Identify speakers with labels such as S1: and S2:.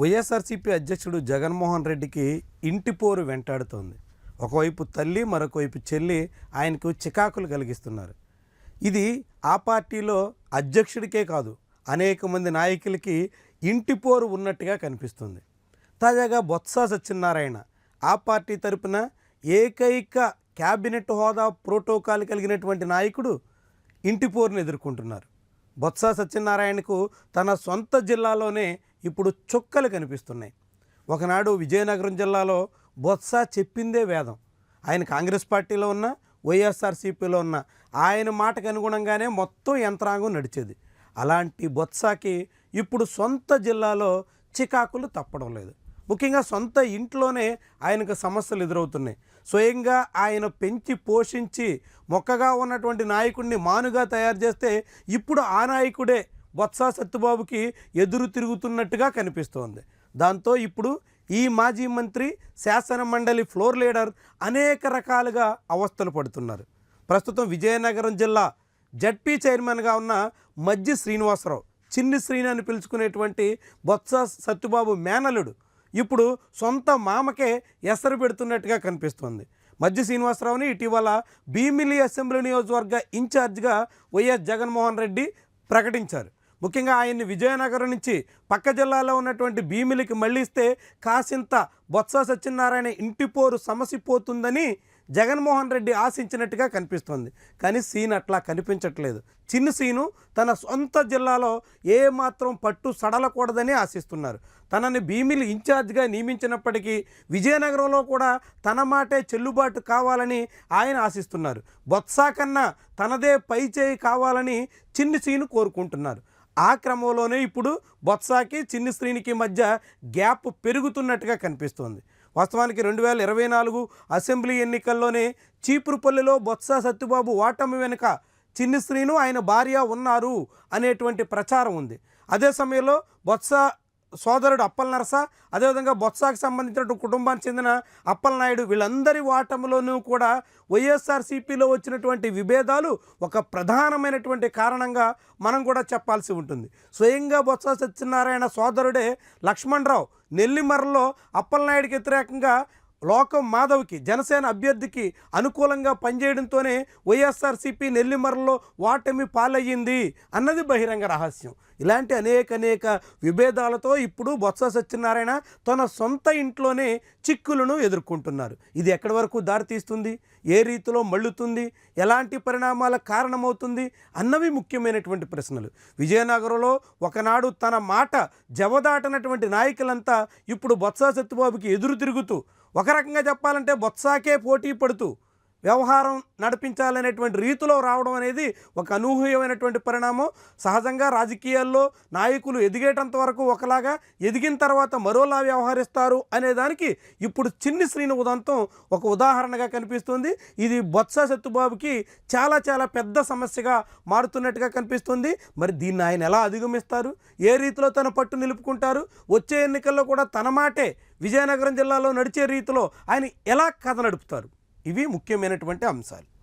S1: వైఎస్ఆర్సీపీ అధ్యక్షుడు జగన్మోహన్ రెడ్డికి ఇంటి పోరు వెంటాడుతోంది. ఒకవైపు తల్లి మరొకవైపు చెల్లి ఆయనకు చికాకులు కలిగిస్తున్నారు. ఇది ఆ పార్టీలో అధ్యక్షుడికే కాదు అనేక మంది నాయకులకి ఇంటి పోరు ఉన్నట్టుగా కనిపిస్తుంది. తాజాగా బొత్స సత్యనారాయణ ఆ పార్టీ తరపున ఏకైక క్యాబినెట్ హోదా ప్రోటోకాల్ కలిగినటువంటి నాయకుడు ఇంటి పోరును ఎదుర్కొంటున్నారు. బొత్స సత్యనారాయణకు తన సొంత జిల్లాలోనే ఇప్పుడు చుక్కలు కనిపిస్తున్నాయి. ఒకనాడు విజయనగరం జిల్లాలో బొత్స చెప్పిందే వేదం. ఆయన కాంగ్రెస్ పార్టీలో ఉన్న వైఎస్ఆర్సీపీలో ఉన్న ఆయన మాటకు అనుగుణంగానే మొత్తం యంత్రాంగం నడిచేది. అలాంటి బొత్సకి ఇప్పుడు సొంత జిల్లాలో చికాకులు తప్పడం లేదు. ముఖ్యంగా సొంత ఇంట్లోనే ఆయనకు సమస్యలు ఎదురవుతున్నాయి. స్వయంగా ఆయన పెంచి పోషించి మొక్కగా ఉన్నటువంటి నాయకుడిని మానుగా తయారు చేస్తే ఇప్పుడు ఆ నాయకుడే బొత్స సత్యబాబుకి ఎదురు తిరుగుతున్నట్టుగా కనిపిస్తోంది. దాంతో ఇప్పుడు ఈ మాజీ మంత్రి శాసన మండలి ఫ్లోర్ లీడర్ అనేక రకాలుగా అవస్థలు పడుతున్నారు. ప్రస్తుతం విజయనగరం జిల్లా జడ్పీ చైర్మన్గా ఉన్న మజ్జి శ్రీనివాసరావు చిన్ని శ్రీని అని పిలుచుకునేటువంటి బొత్స సత్యబాబు మేనలుడు ఇప్పుడు సొంత మామకే ఎసరు పెడుతున్నట్టుగా కనిపిస్తోంది. మధ్య శ్రీనివాసరావుని ఇటీవల భీమిలి అసెంబ్లీ నియోజకవర్గ ఇన్ఛార్జ్గా వైఎస్ జగన్మోహన్ రెడ్డి ప్రకటించారు. ముఖ్యంగా ఆయన్ని విజయనగరం నుంచి పక్క జిల్లాలో ఉన్నటువంటి భీమిలికి మళ్ళీస్తే కాసింత బొత్స సత్యనారాయణ ఇంటిపోరు సమసిపోతుందని జగన్మోహన్ రెడ్డి ఆశించినట్టుగా కనిపిస్తుంది. కానీ సీన్ అట్లా కనిపించట్లేదు. చిన్న సీను తన సొంత జిల్లాలో ఏమాత్రం పట్టు సడలకూడదని ఆశిస్తున్నారు. తనని భీమిలి ఇన్ఛార్జ్గా నియమించినప్పటికీ విజయనగరంలో కూడా తన మాటే చెల్లుబాటు కావాలని ఆయన ఆశిస్తున్నారు. బొత్స కన్నా తనదే పై చేయి కావాలని చిన్ని సీను కోరుకుంటున్నారు. ఆ క్రమంలోనే ఇప్పుడు బొత్సాకి చిన్ని శ్రీనికి మధ్య గ్యాప్ పెరుగుతున్నట్టుగా కనిపిస్తోంది. వాస్తవానికి రెండు వేల ఇరవై నాలుగు అసెంబ్లీ ఎన్నికల్లోనే చీపురుపల్లిలో బొత్స సత్యబాబు ఓటమి వెనుక చిన్ని శ్రీను ఆయన భార్య ఉన్నారు అనేటువంటి ప్రచారం ఉంది. అదే సమయంలో బొత్స సోదరుడు అప్పల నరస అదేవిధంగా బొత్సాకి సంబంధించిన కుటుంబానికి చెందిన అప్పలనాయుడు వీళ్ళందరి వాటములోనూ కూడా వైఎస్ఆర్సీపీలో వచ్చినటువంటి విభేదాలు ఒక ప్రధానమైనటువంటి కారణంగా మనం కూడా చెప్పాల్సి ఉంటుంది. స్వయంగా బొత్స సత్యనారాయణ సోదరుడే లక్ష్మణరావు నెల్లిమర్రలో అప్పలనాయుడికి వ్యతిరేకంగా లోకం మాధవ్కి జనసేన అభ్యర్థికి అనుకూలంగా పనిచేయడంతోనే వైఎస్ఆర్సీపీ నెల్లిమర్రలో ఓటమి పాలయ్యింది అన్నది బహిరంగ రహస్యం. ఇలాంటి అనేక అనేక విభేదాలతో ఇప్పుడు బొత్స సత్యనారాయణ తన సొంత ఇంట్లోనే చిక్కులను ఎదుర్కొంటున్నారు. ఇది ఎక్కడి వరకు దారితీస్తుంది ఏ రీతిలో మళ్ళుతుంది? ఎలాంటి పరిణామాల కారణమవుతుంది? అన్నవి ముఖ్యమైనటువంటి ప్రశ్నలు. విజయనగరంలో ఒకనాడు తన మాట జవదాటనటువంటి నాయకులంతా ఇప్పుడు బొత్స సత్యబాబుకి ఎదురు తిరుగుతూ ఒక రకంగా చెప్పాలంటే బొత్సాకే పోటీ పడుతూ వ్యవహారం నడిపించాలనేటువంటి రీతిలో రావడం అనేది ఒక అనూహ్యమైనటువంటి పరిణామం. సహజంగా రాజకీయాల్లో నాయకులు ఎదిగేటంత వరకు ఒకలాగా ఎదిగిన తర్వాత మరోలా వ్యవహరిస్తారు అనే దానికి ఇప్పుడు చిన్ని శ్రీని ఉదంతం ఒక ఉదాహరణగా కనిపిస్తుంది. ఇది బొత్స సత్తుబాబుకి చాలా చాలా పెద్ద సమస్యగా మారుతున్నట్టుగా కనిపిస్తుంది. మరి దీన్ని ఆయన ఎలా అధిగమిస్తారు? ఏ రీతిలో తన పట్టు నిలుపుకుంటారు? వచ్చే ఎన్నికల్లో కూడా తన మాటే విజయనగరం జిల్లాలో నడిచే రీతిలో ఆయన ఎలా కథ నడుపుతారు? ఇవి ముఖ్యమైనటువంటి అంశాలు.